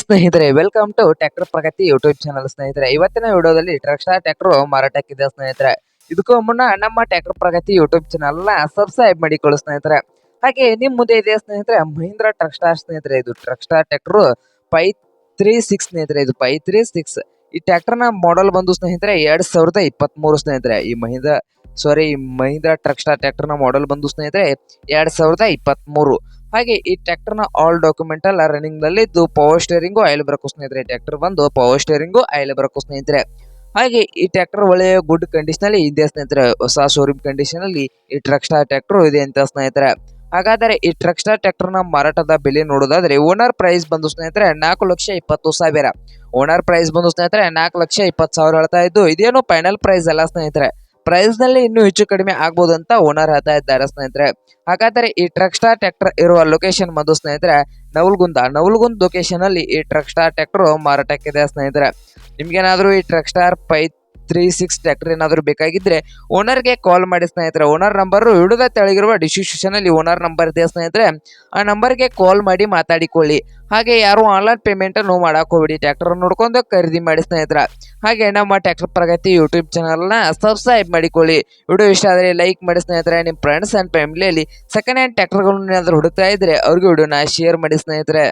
ಸ್ನೇಹಿತರೆ welcome to tractor Pragati YouTube channel ಸ್ನೇಹಿತರೆ. ಇವತ್ತಿನ ವಿಡಿಯೋದಲ್ಲಿ ಟ್ರಕ್ಷಾ ಟ್ರ್ಯಾಕ್ಟರ್ ಮಾರಾಟಕ್ಕಿದೆ ಸ್ನೇಹಿತರೆ. ಇದಕ್ಕೂ ಮುನ್ನ ನಮ್ಮ ಟ್ರ್ಯಾಕ್ಟರ್ ಪ್ರಗತಿ ಯೂಟ್ಯೂಬ್ ಚಾನಲ್ನ ಸಬ್ಸ್ಕ್ರೈಬ್ ಮಾಡಿಕೊಳ್ಳಿ ಸ್ನೇಹಿತರೆ. ಹಾಗೆ ನಿಮ್ ಮುಂದೆ ಇದೆ ಸ್ನೇಹಿತರೆ ಮಹೀಂದ್ರ ಟ್ರಕ್ಸ್ಟಾರ್ ಸ್ನೇಹಿತರೆ. ಇದು Trakstar tractor five three six ಸ್ನೇಹಿತರೆ. ಇದು ಫೈ ತ್ರೀ ಸಿಕ್ಸ್. ಈ ಟ್ರ್ಯಾಕ್ಟರ್ನ ಮಾಡೆಲ್ ಬಂದು ಸ್ನೇಹಿತರೆ ಎರಡ್ ಸಾವಿರದ ಇಪ್ಪತ್ತ್ ಮೂರು ಸ್ನೇಹಿತರೆ. ಈ ಮಹೀಂದ್ರ ಸಾರಿ ಮಹೀಂದ್ರ ಟ್ರಕ್ಸ್ಟಾರ್ ಟ್ರ್ಯಾಕ್ಟರ್ನ ಮಾಡೆಲ್ ಬಂದು ಸ್ನೇಹಿತರೆ ಎರಡ್ ಸಾವಿರದ ಇಪ್ಪತ್ತ್ ಮೂರು ಹಾಗೆ ಈ ಟ್ರ್ಯಾಕ್ಟರ್ನ ಆಲ್ ಡಾಕ್ಯುಮೆಂಟ್ ಎಲ್ಲ ರನ್ನಿಂಗ್ನಲ್ಲಿ ಇದ್ದು ಪವರ್ ಸ್ಟೇರಿಂಗು ಆಯಿಲ್ ಬರಕು ಸ್ನೇಹಿತರೆ ಟ್ರ್ಯಾಕ್ಟರ್ ಬಂದು ಪವರ್ ಸ್ಟೇರಿಂಗು ಆಯಿಲ್ ಬರಕು ಸ್ನೇಹಿತರೆ. ಹಾಗೆ ಈ ಟ್ರ್ಯಾಕ್ಟರ್ ಒಳ್ಳೆಯ ಗುಡ್ ಕಂಡೀಷನ್ ಅಲ್ಲಿ ಇದೆ ಸ್ನೇಹಿತರೆ, ಹೊಸ ಶೋರೂಮ್ ಕಂಡೀಷನ್ ಅಲ್ಲಿ ಈ ಟ್ರಕ್ ಸ್ಟಾರ್ ಟ್ರ್ಯಾಕ್ಟರ್ ಇದೆ ಅಂತ ಸ್ನೇಹಿತರೆ. ಹಾಗಾದರೆ ಈ ಟ್ರಕ್ ಸ್ಟಾರ್ ಟ್ರ್ಯಾಕ್ಟರ್ನ ಮಾರಾಟದ ಬೆಲೆ ನೋಡೋದಾದ್ರೆ ಓನರ್ ಪ್ರೈಸ್ ಬಂದು ಸ್ನೇಹಿತರೆ ನಾಲ್ಕು ಲಕ್ಷ ಇಪ್ಪತ್ತು ಸಾವಿರ. ಓನರ್ ಪ್ರೈಸ್ ಬಂದು ಸ್ನೇಹಿತರೆ ನಾಲ್ಕು ಲಕ್ಷ ಇಪ್ಪತ್ತು ಸಾವಿರ ಹೇಳ್ತಾ ಇದ್ದು, ಇದೇನು ಫೈನಲ್ ಪ್ರೈಸ್ ಅಲ್ಲ ಸ್ನೇಹಿತರೆ. ಪ್ರೈಸ್ನಲ್ಲಿ ಇನ್ನೂ ಹೆಚ್ಚು ಕಡಿಮೆ ಆಗ್ಬೋದು ಅಂತ ಓನರ್ ಹೇಳ್ತಾ ಇದ್ದಾರೆ ಸ್ನೇಹಿತರೆ. ಹಾಗಾದರೆ ಈ ಟ್ರಕ್ ಸ್ಟಾರ್ ಟ್ರ್ಯಾಕ್ಟರ್ ಇರುವ ಲೊಕೇಶನ್ ಬಂದು ಸ್ನೇಹಿತರೆ, ನವಲ್ಗುಂದ, ನವಲ್ಗುಂದ್ ಲೊಕೇಶನ್ ಅಲ್ಲಿ ಈ ಟ್ರಕ್ ಸ್ಟಾರ್ ಟ್ರ್ಯಾಕ್ಟರ್ ಮಾರಾಟಕ್ಕಿದೆ ಸ್ನೇಹಿತರೆ. ನಿಮ್ಗೇನಾದ್ರೂ ಈ Trakstar five three six tractor ಏನಾದರೂ ಬೇಕಾಗಿದ್ರೆ ಓನರ್ಗೆ ಕಾಲ್ ಮಾಡಿ ಸ್ನೇಹಿತರೆ. ಓನರ್ ನಂಬರ್ ಹಿಡಿದ ತೆಳಗಿರುವ ಡಿಸ್ಕ್ರಿಪ್ಷನ್ ಅಲ್ಲಿ ಓನರ್ ನಂಬರ್ ಇದೆ ಸ್ನೇಹಿತರೆ. ಆ ನಂಬರ್ಗೆ ಕಾಲ್ ಮಾಡಿ ಮಾತಾಡಿಕೊಳ್ಳಿ. ಹಾಗೆ ಯಾರು ಆನ್ಲೈನ್ ಪೇಮೆಂಟ್ ಮಾಡೋಕೆ ಮಾಡಕ್ ಹೋಗ್ಬಿಡಿ. ಟ್ರ್ಯಾಕ್ಟರ್ ನೋಡ್ಕೊಂಡು ಖರೀದಿ ಮಾಡಿ ಸ್ನೇಹಿತರೆ. ಹಾಗೆ ನಮ್ಮ ಟ್ಯಾಕ್ಟರ್ ಪ್ರಗತಿ ಯೂಟ್ಯೂಬ್ ಚಾನಲ್ನ ಸಬ್ಸ್ಕ್ರೈಬ್ ಮಾಡಿಕೊಳ್ಳಿ. ವಿಡಿಯೋ ಇಷ್ಟ ಆದರೆ ಲೈಕ್ ಮಾಡಿ ಸ್ನೇಹಿತರೆ. ನಿಮ್ಮ ಫ್ರೆಂಡ್ಸ್ ಆ್ಯಂಡ್ ಫ್ಯಾಮಿಲಿಯಲ್ಲಿ ಸೆಕೆಂಡ್ ಹ್ಯಾಂಡ್ ಟ್ಯಾಕ್ಟರ್ಗಳನ್ನ ಏನಾದರೂ ಹುಡುಕ್ತಾ ಇದ್ದರೆ ಅವ್ರಿಗೆ ವಿಡಿಯೋನ ಶೇರ್ ಮಾಡಿ ಸ್ನೇಹಿತರೆ.